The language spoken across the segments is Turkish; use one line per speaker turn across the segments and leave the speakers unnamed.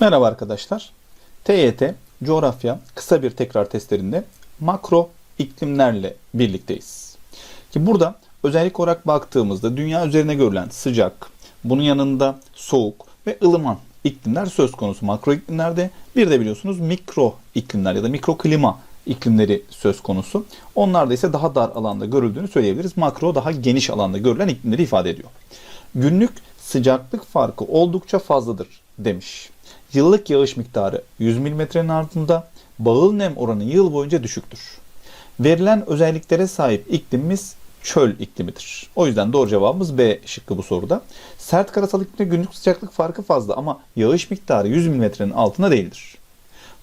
Merhaba arkadaşlar. TYT coğrafya kısa bir tekrar testlerinde makro iklimlerle birlikteyiz. Ki burada özellik olarak baktığımızda dünya üzerine görülen sıcak, bunun yanında soğuk ve ılıman iklimler söz konusu makro iklimlerde. Bir de biliyorsunuz mikro iklimler ya da mikro klima iklimleri söz konusu. Onlarda ise daha dar alanda görüldüğünü söyleyebiliriz. Makro daha geniş alanda görülen iklimleri ifade ediyor. Günlük sıcaklık farkı oldukça fazladır demiş. Yıllık yağış miktarı 100 mm'nin altında, bağıl nem oranı yıl boyunca düşüktür. Verilen özelliklere sahip iklimimiz çöl iklimidir. O yüzden doğru cevabımız B şıkkı bu soruda. Sert karasal iklimde günlük sıcaklık farkı fazla ama yağış miktarı 100 mm'nin altında değildir.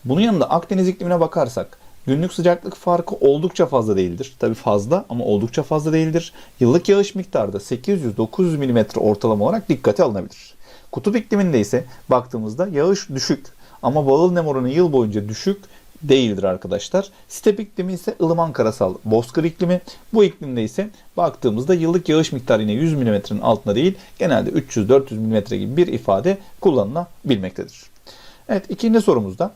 Bunun yanında Akdeniz iklimine bakarsak günlük sıcaklık farkı oldukça fazla değildir. Tabi fazla ama oldukça fazla değildir. Yıllık yağış miktarı da 800-900 mm ortalama olarak dikkate alınabilir. Kutup ikliminde ise baktığımızda yağış düşük ama bağıl nem oranı yıl boyunca düşük değildir arkadaşlar. Step iklimi ise ılıman karasal bozkır iklimi. Bu iklimde ise baktığımızda yıllık yağış miktarı yine 100 mm'nin altında değil genelde 300-400 mm gibi bir ifade kullanılabilmektedir. Evet ikinci sorumuzda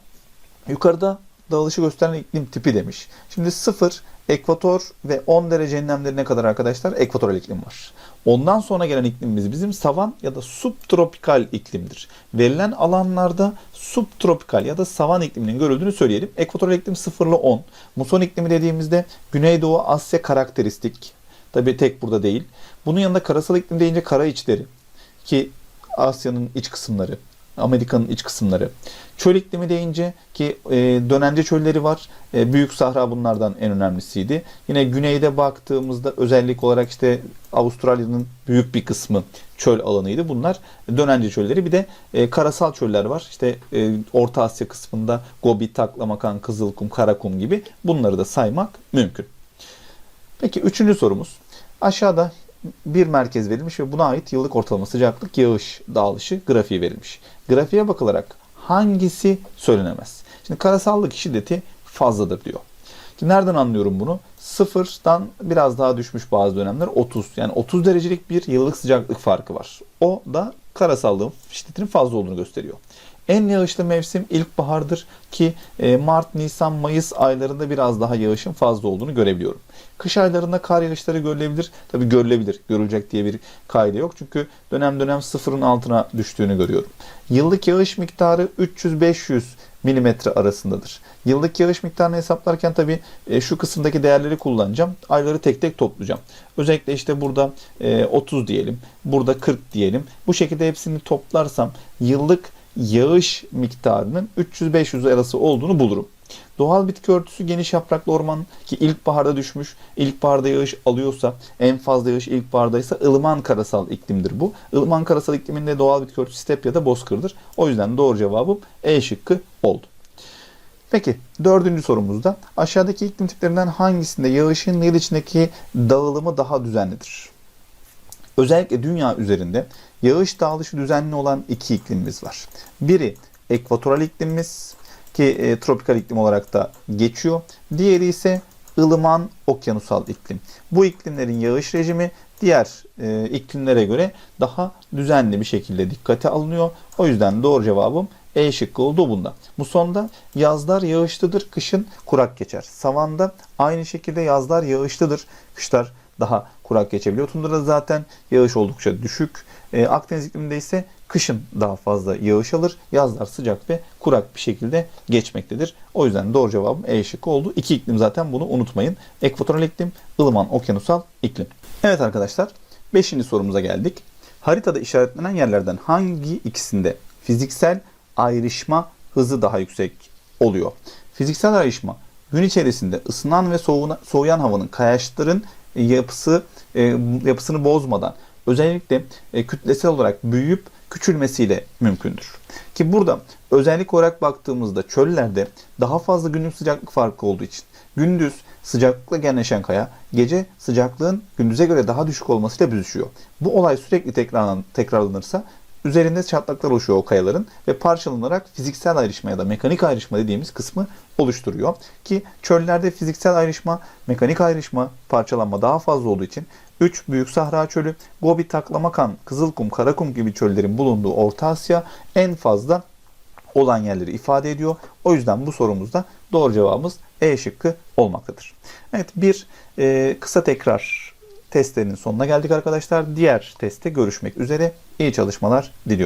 yukarıda dağılışı gösteren iklim tipi demiş. Şimdi 0, ekvator ve 10 derece enlemlerine kadar arkadaşlar ekvatoral iklim var. Ondan sonra gelen iklimimiz bizim savan ya da subtropikal iklimdir. Verilen alanlarda subtropikal ya da savan ikliminin görüldüğünü söyleyelim. Ekvatoral iklim 0 ile 10. Muson iklimi dediğimizde Güneydoğu Asya karakteristik. Tabi tek burada değil. Bunun yanında karasal iklim deyince kara içleri ki Asya'nın iç kısımları, Amerika'nın iç kısımları. Çöl iklimi deyince ki e, dönence çölleri var. E, Büyük Sahra bunlardan en önemlisiydi. Yine güneyde baktığımızda özellik olarak işte Avustralya'nın büyük bir kısmı çöl alanıydı. Bunlar dönence çölleri. Bir de e, karasal çöller var. İşte e, Orta Asya kısmında Gobi, Taklamakan, Kızılkum, Karakum gibi bunları da saymak mümkün. Peki üçüncü sorumuz. Aşağıda bir merkez verilmiş ve buna ait yıllık ortalama sıcaklık yağış dağılışı grafiği verilmiş. Grafiğe bakılarak hangisi söylenemez? Şimdi karasallık şiddeti fazladır diyor. Ki nereden anlıyorum bunu? Sıfırdan biraz daha düşmüş bazı dönemler 30. Yani 30 derecelik bir yıllık sıcaklık farkı var. O da karasallığın şiddetinin fazla olduğunu gösteriyor. En yağışlı mevsim ilkbahardır ki e, Mart, Nisan, Mayıs aylarında biraz daha yağışın fazla olduğunu görebiliyorum. Kış aylarında kar yağışları görülebilir. Tabii görülebilir. Görülecek diye bir kaide yok. Çünkü dönem dönem sıfırın altına düştüğünü görüyorum. Yıllık yağış miktarı 300-500 milimetre arasındadır. Yıllık yağış miktarını hesaplarken tabii e, şu kısımdaki değerleri kullanacağım. Ayları tek tek toplayacağım. Özellikle işte burada e, 30 diyelim. Burada 40 diyelim. Bu şekilde hepsini toplarsam yıllık yağış miktarının 300-500 arası olduğunu bulurum. Doğal bitki örtüsü geniş yapraklı orman ki ilkbaharda düşmüş. İlkbaharda yağış alıyorsa en fazla yağış ilkbahardaysa ılıman karasal iklimdir bu. Ilıman karasal ikliminde doğal bitki örtüsü step ya da bozkırdır. O yüzden doğru cevabım E şıkkı oldu. Peki dördüncü sorumuzda aşağıdaki iklim tiplerinden hangisinde yağışın yıl içindeki dağılımı daha düzenlidir? Özellikle dünya üzerinde yağış dağılışı düzenli olan iki iklimimiz var. Biri ekvatoral iklimimiz ki e, tropikal iklim olarak da geçiyor. Diğeri ise ılıman okyanusal iklim. Bu iklimlerin yağış rejimi diğer e, iklimlere göre daha düzenli bir şekilde dikkate alınıyor. O yüzden doğru cevabım E şıkkı oldu bunda. Musonda yazlar yağışlıdır, kışın kurak geçer. Savanda aynı şekilde yazlar yağışlıdır, kışlar daha kurak geçebiliyor. Tundrada zaten yağış oldukça düşük. E, Akdeniz ikliminde ise kışın daha fazla yağış alır. Yazlar sıcak ve kurak bir şekilde geçmektedir. O yüzden doğru cevabım E şıkkı oldu. İki iklim zaten bunu unutmayın. Ekvatoral iklim, ılıman okyanusal iklim. Evet arkadaşlar, beşinci sorumuza geldik. Haritada işaretlenen yerlerden hangi ikisinde fiziksel ayrışma hızı daha yüksek oluyor? Fiziksel ayrışma gün içerisinde ısınan ve soğuyan havanın kayaçların yapısı e, yapısını bozmadan özellikle e, kütlesel olarak büyüyüp küçülmesiyle mümkündür. Ki burada özellik olarak baktığımızda çöllerde daha fazla günlük sıcaklık farkı olduğu için gündüz sıcaklıkla genleşen kaya gece sıcaklığın gündüze göre daha düşük olmasıyla büzüşüyor. Bu olay sürekli tekrarlan, tekrarlanırsa üzerinde çatlaklar oluşuyor o kayaların ve parçalanarak fiziksel ayrışma ya da mekanik ayrışma dediğimiz kısmı oluşturuyor. Ki çöllerde fiziksel ayrışma, mekanik ayrışma, parçalanma daha fazla olduğu için 3 Büyük Sahra Çölü, Gobi, Taklamakan, Kızılkum, Karakum gibi çöllerin bulunduğu Orta Asya en fazla olan yerleri ifade ediyor. O yüzden bu sorumuzda doğru cevabımız E şıkkı olmaktadır. Evet bir e, kısa tekrar testlerinin sonuna geldik arkadaşlar. Diğer testte görüşmek üzere. İyi çalışmalar diliyorum.